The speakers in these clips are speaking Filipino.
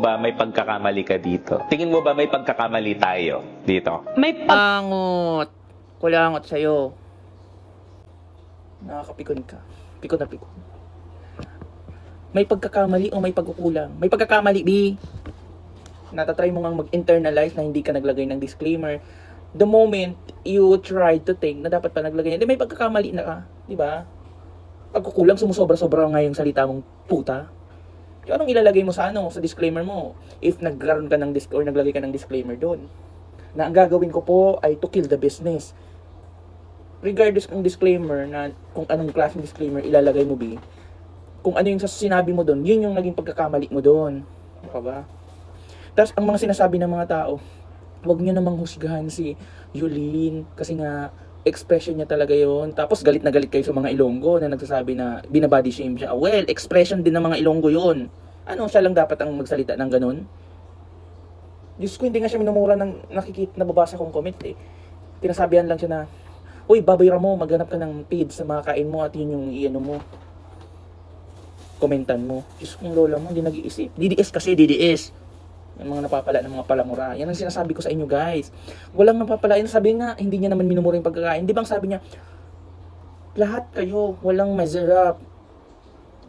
ba may pagkakamali ka dito? Tingin mo ba may pagkakamali tayo dito? May pag... Angot. Kulangot sa'yo. Nakakapikon ka. Pikon na pikon. May pagkakamali o may pagkukulang? May pagkakamali, B. Natatry mo nga mag-internalize na hindi ka naglagay ng disclaimer. The moment you try to think na dapat pa naglagay, hindi may pagkakamali na ka. Di ba? Pagkukulang, sumusobra-sobra nga yung salita mong puta. So, anong ilalagay mo sa ano, sa disclaimer mo? If nagkaroon ka ng disc or naglagay ka ng disclaimer doon na ang gagawin ko po ay to kill the business. Regardless ng disclaimer na kung anong klaseng disclaimer ilalagay mo, B, kung ano yung sinabi mo doon, yun yung naging pagkakamali mo doon. Ano ba? Tapos, ang mga sinasabi ng mga tao, huwag nyo namang husgahan si Yulin kasi nga expression niya talaga yon Tapos galit na galit kayo sa mga Ilonggo na nagsasabi na binabody shame siya. Well, expression din ng mga Ilonggo yon Ano, siya lang dapat ang magsalita ng ganun? Diyos ko, hindi nga siya minumura ng nakikita, nababasa kong comment eh. Pinasabihan lang siya na, Uy, babayra mo, maghanap ka ng page sa mga kain mo at yun yung iano mo. Komentan mo. Diyos kong lola mo, hindi nag-iisip. DDS kasi, DDS. Yung mga napapala ng mga palamura. Yan ang sinasabi ko sa inyo guys. Walang napapala. Yan sabi nga, hindi niya naman minumura yung pagkakain. Di bang sabi niya, lahat kayo, walang masarap.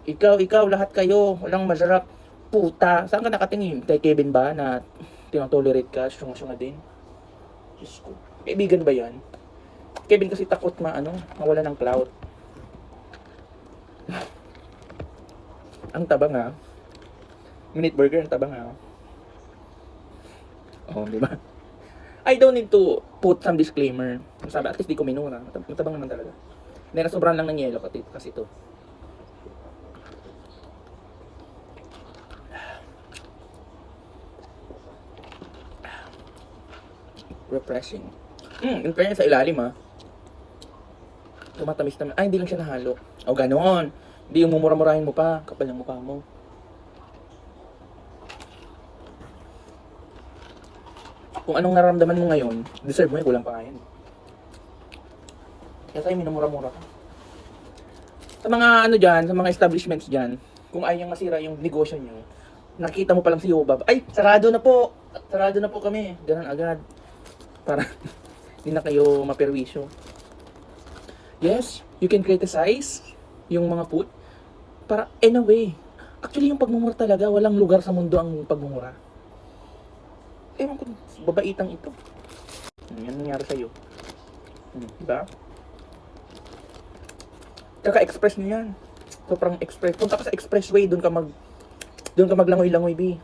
Ikaw, ikaw, lahat kayo, walang masarap. Puta. Saan ka nakatingin? Kay Kevin ba na tinotolerate ka, syunga-syunga din? Diyos ko. Kaibigan ba yan? Kevin kasi takot ma, ano, mawala ng cloud. ang taba nga. Minute burger, ang taba nga. Oh, di ba? I don't need to put some disclaimer. Sabi, at least di ko minura. Matab- Matabang naman talaga. Na sobrang lang ng yelo kasi, kasi ito. Refreshing. Mm, in fairness sa ilalim ha. Tumatamis naman. Ay, hindi lang siya nahalo. O ganon. Hindi yung mumura-murahin mo pa. Kapal ng mukha mo. Kung anong naramdaman mo ngayon, deserve mo yan, kulang pa nga yan. Kaya tayo minumura-mura ka. Sa mga ano dyan, sa mga establishments dyan, kung ayaw niyang masira yung negosyo niyo, nakita mo pa lang si Yobab, ay, sarado na po! Sarado na po kami. Ganun agad. Para hindi na kayo maperwisyo. Yes, you can criticize yung mga food. Para, in a way, actually yung pagmumura talaga, walang lugar sa mundo ang pagmumura. Ewan ko, babaitang ito. Hmm, Yan nangyari sa'yo. Hmm, diba? Kaka-express niyo yan. Sobrang express. Punta ka sa expressway, doon ka mag doon ka maglangoy-langoy, B.